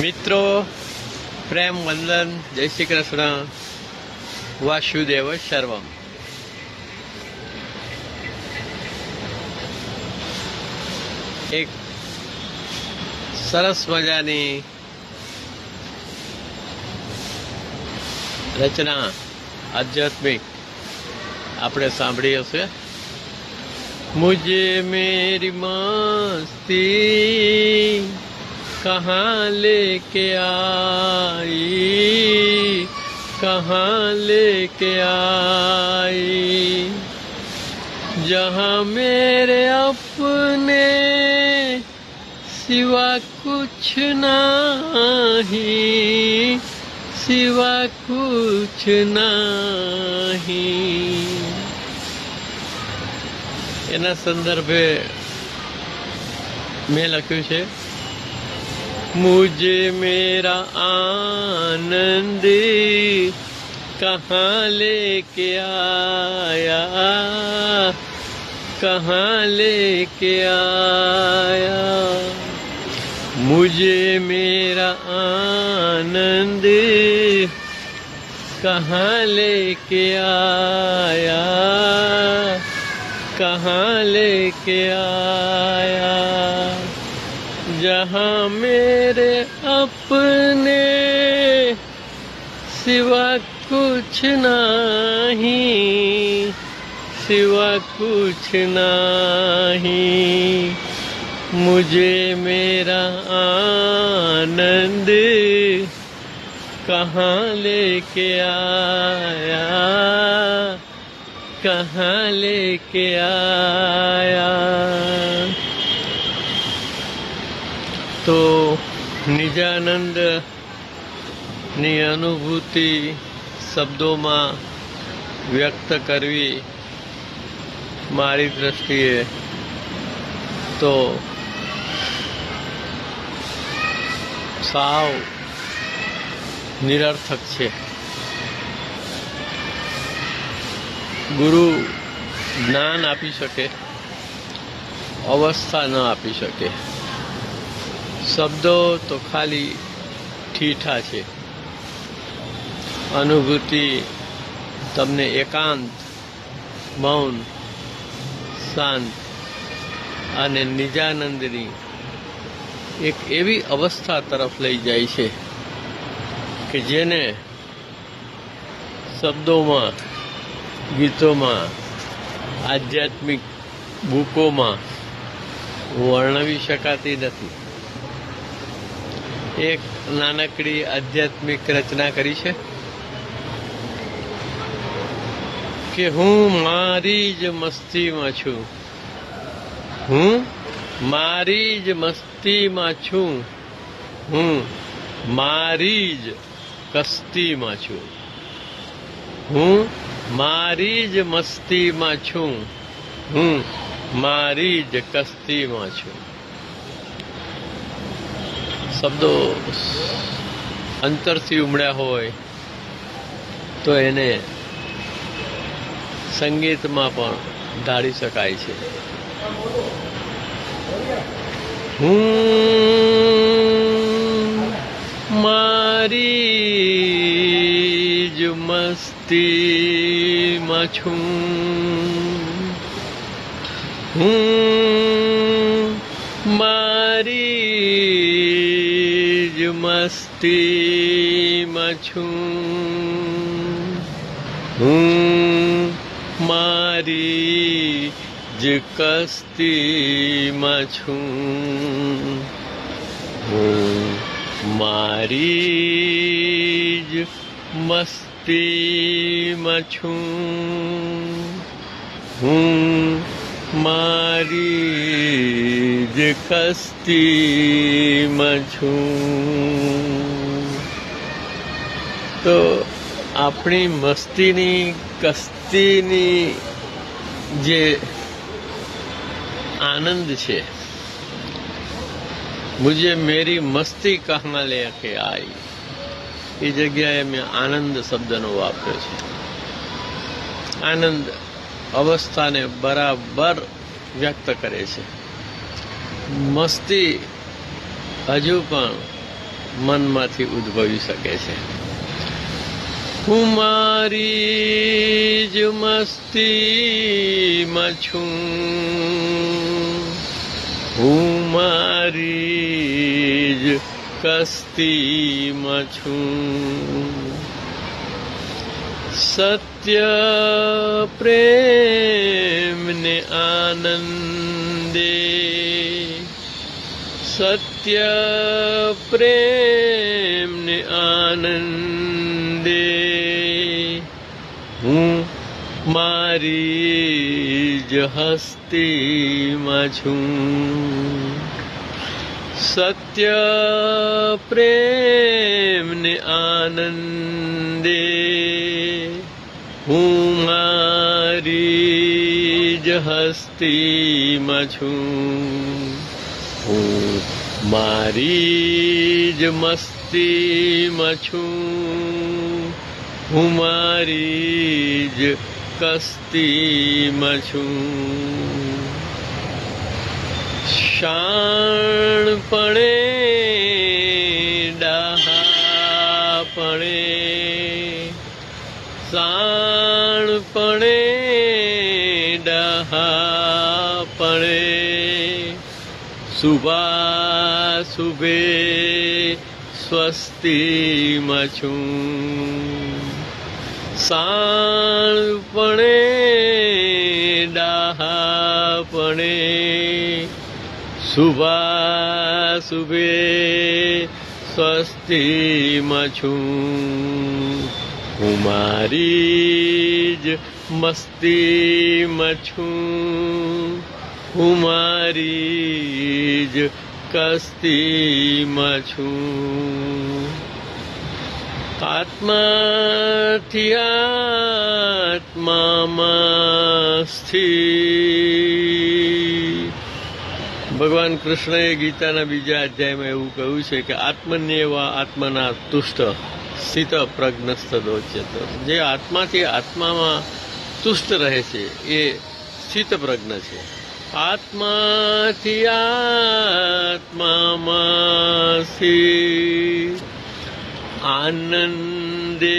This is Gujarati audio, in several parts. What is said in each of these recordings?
મિત્રો, પ્રેમ, વંદન, જય શ્રી કૃષ્ણ. વાસુદેવ સર્વમ. એક સરસ મજાની રચના આધ્યાત્મિક આપણે સાંભળી હશે. મુજે મેરી મસ્તી कहाँ लेके आई कहाँ लेके आई जहाँ मेरे अपने सिवा कुछ नहीं सिवा कुछ नहीं એના સંદર્ભે મેં લખ્યું છે मुझे मेरा आनंद कहाँ लेके आया? कहाँ लेके आया? मुझे मेरा आनंद कहाँ लेके आया? कहाँ लेके आया? जहाँ मेरे अपने सिवा कुछ नहीं, सिवा कुछ नहीं। मुझे मेरा आनंद कहाँ लेके आया, कहाँ लेके आया? તો નિજાનંદની અનુભૂતિ શબ્દોમાં વ્યક્ત કરવી મારી દ્રષ્ટિએ તો સાવ નિરર્થક છે. ગુરુ જ્ઞાન આપી શકે, અવસ્થા ન આપી શકે. શબ્દો તો ખાલી ઠીઠા છે. અનુભૂતિ તમને એકાંત, મૌન, શાંત અને નિજાનંદની એક એવી અવસ્થા તરફ લઈ જાય છે કે જેને શબ્દોમાં, ગીતોમાં, આધ્યાત્મિક બુકોમાં વર્ણવી શકાતી નથી. એક નાનકડી આધ્યાત્મિક રચના કરી છે કે હું મારી જ મસ્તીમાં છું. હું મારી જ મસ્તીમાં છું. હું મારી જ કસ્તીમાં છું. હું મારી જ મસ્તીમાં છું. હું મારી જ કસ્તીમાં છું. શબ્દો અંતરથી ઉમળ્યા હોય તો એને સંગીતમાં પણ ઢાળી શકાય છે. હું મારી જ મસ્તીમાં છું. હું મારી મસ્તીમાં છું હું મારી જ કસ્તીમાં છું હું મારી જ મસ્તીમાં છું હું મારી જે કસ્તીમાં છું. તો આપણી મસ્તીની, કસ્તીની જે આનંદ છે, મુજે મેરી મસ્તી કહા લે કે આઈ. એ જગ્યાએ મેં આનંદ શબ્દનો વાપર્યો છે. આનંદ અવસ્થાને બરાબર વ્યક્ત કરે છે. મસ્તી હજુ પણ મનમાંથી ઉદ્ભવી શકે છે. હું મારી જ મસ્તીમાં છું. હું મારી જ કસ્તીમાં છું. સત્ય પ્રેમને આનંદે સત્ય પ્રેમને આનંદે હું મારી જ હસ્તીમાં છું સત્ય પ્રેમને આનંદે હું મારી જ હસ્તીમાં છું હું મારી જ મસ્તીમાં છું હું મારી જ કસ્તીમાં છું શાણપણે ડાહાપણે શુભા શુભે સ્વસ્તિમાં છું સાણપણે ડાહાપણે શુભા શુભે સ્વસ્તિમાં છું હું મારી જ મસ્તીમાં છું હું મારી જ કસ્તીમાં છું. આત્માથી આત્મામાં સ્થિર. ભગવાન કૃષ્ણએ ગીતાના બીજા અધ્યાયમાં એવું કહ્યું છે કે આત્મન્યવા આત્મના તુષ્ટ સ્થિત પ્રજ્ઞસ્તદોચ્યત જે આત્માથી આત્મામાં તુષ્ટ રહે છે, એ સ્થિત પ્રજ્ઞ છે. આત્માથી આત્મામાંથી આનંદે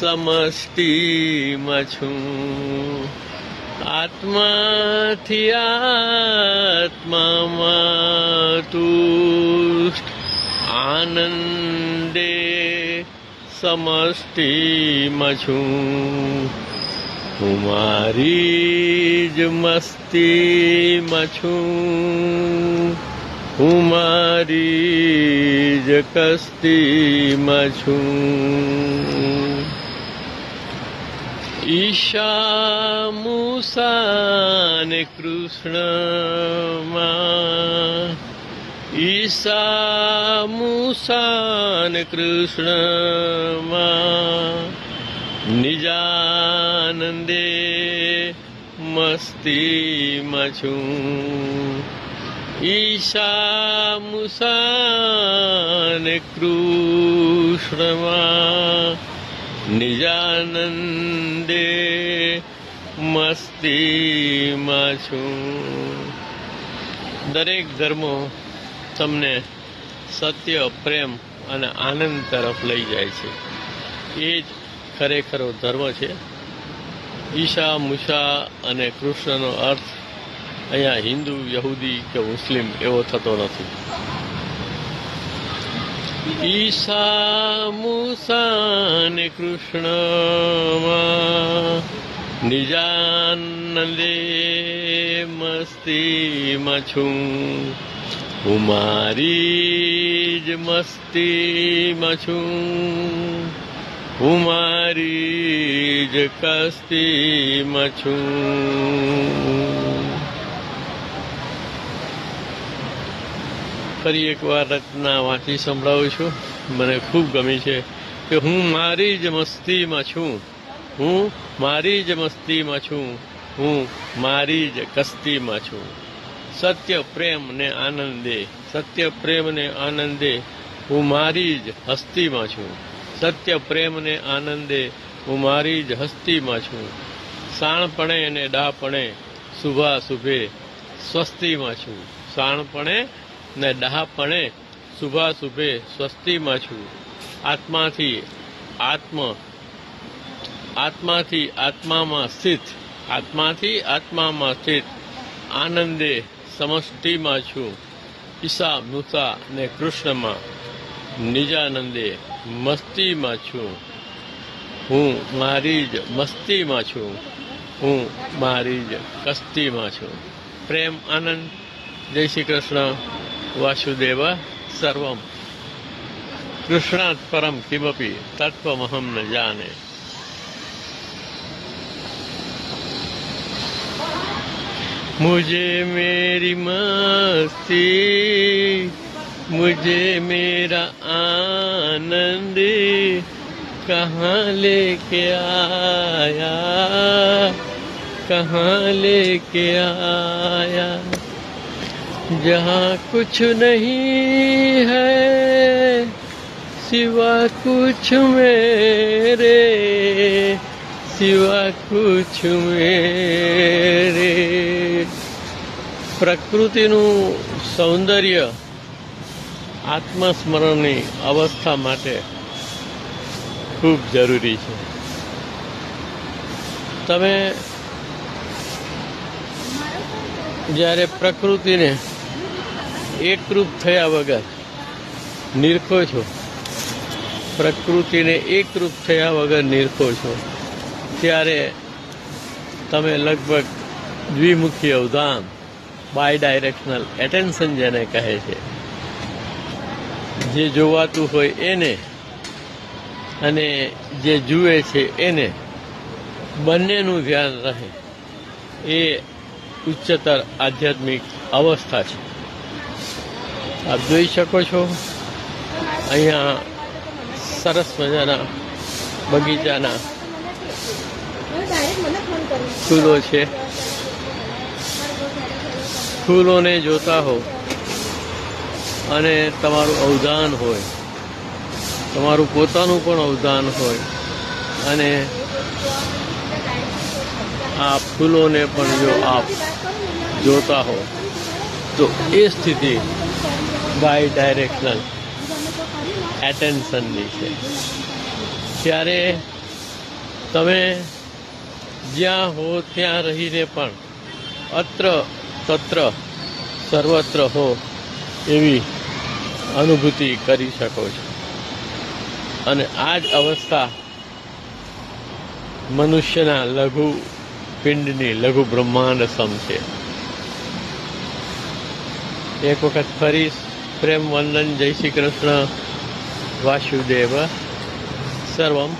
સમષ્ટિમાં છું. આત્માથી આત્મામાં તુષ્ટ આનંદે સમષ્ટિમાં છું. મારી જ મસ્તીમાં છું હું મારી જ કસ્તીમાં છું ઈશા મૂસા ને કૃષ્ણમાં ઈસા મૂસા ને કૃષ્ણમાં નિજાનંદે મસ્તીમાં છું. ઈશા, મુસાન, કૃષ્ણમાં, નિજાનંદે મસ્તીમાં છું. દરેક ધર્મો તમને સત્ય, પ્રેમ અને આનંદ તરફ લઈ જાય છે. એ જ ખરેખરો ધર્મ છે. ઈશા, મુશા અને કૃષ્ણનો અર્થ અહીંયા હિન્દુ, યહૂદી કે મુસ્લિમ એવો થતો નથી. ઈશા મુસા ને કૃષ્ણમાં નિજાનંદે મસ્તીમાં છું. હું મારી જ મસ્તીમાં છું. હું મારી જ કસ્તીમાં છું. ફરી એકવાર રચના વાંચી સંભળાવું છું. મને ખૂબ ગમી છે કે હું મારી જ મસ્તીમાં છું. હું મારી જ મસ્તીમાં છું. હું મારી જ કસ્તીમાં છું. સત્ય, પ્રેમ ને આનંદે, સત્ય, પ્રેમ ને આનંદે હું મારી જ હસ્તીમાં છું. સત્ય પ્રેમને આનંદે હું મારી જ હસ્તીમાં છું. સાણપણે અને ડાપણે શુભા શુભે સ્વસ્તિમાં છું. સાણપણે ને ડાહપણે શુભા શુભે સ્વસ્તિમાં છું. આત્માથી આત્મ, આત્માથી આત્મામાં સ્થિત, આત્માથી આત્મામાં સ્થિત આનંદે સમષ્ટિમાં છું. ઈસા મૂસા ને કૃષ્ણમાં નિજાનંદે મસ્તીમાં છું હું મારી જ મસ્તીમાં છું હું મારી જ કસ્તીમાં છું પ્રેમ આનંદ જય શ્રી કૃષ્ણ વાસુદેવ સર્વમ કૃષ્ણાત પરમ કિમપી તત્વમહમ ન જાને मुझे मेरी मस्ती मुझे मेरा आनंद कहाँ लेके आया कहाँ लेके आया जहाँ कुछ नहीं है सिवा कुछ मेरे सिवा कुछ मेरे પ્રકૃતિનું સૌંદર્ય આત્મસ્મરણની અવસ્થા માટે ખૂબ જરૂરી છે. તમે જ્યારે પ્રકૃતિને એકરૂપ થયા વગર નિરખો છો, પ્રકૃતિને એકરૂપ થયા વગર નિરખો છો, ત્યારે તમે લગભગ દ્વિમુખી અવધાન બાય ડાયરેક્શનલ એટેન્શન જેને કહે છે. જે જોવાતું હોય એને અને જે જુએ છે એને બંનેનું ધ્યાન રહે. એ ઉચ્ચતર આધ્યાત્મિક અવસ્થા છે. આપ જોઈ શકો છો, અહીંયા સરસ મજાના બગીચાના ફૂલો છે. ફૂલોને જોતા હો અને તમારું અવધાન હોય. તમારું પોતાનું પણ અવધાન હોય. અને આ ફૂલોને પણ જો આપ જોતા હો. તો એ સ્થિતિ બાય ડાયરેક્શનલ એટેન્શનની છે. ત્યારે તમે જ્યાં હો ત્યાં રહીને પણ અત્ર તત્ર સર્વત્ર હો એવી અનુભૂતિ કરી શકો છો. અને આ જ અવસ્થા મનુષ્યના લઘુ પિંડની લઘુ બ્રહ્માંડ સમ છે. એક વખત ફરી પ્રેમ વંદન જય શ્રી કૃષ્ણ, વાસુદેવ, સર્વમ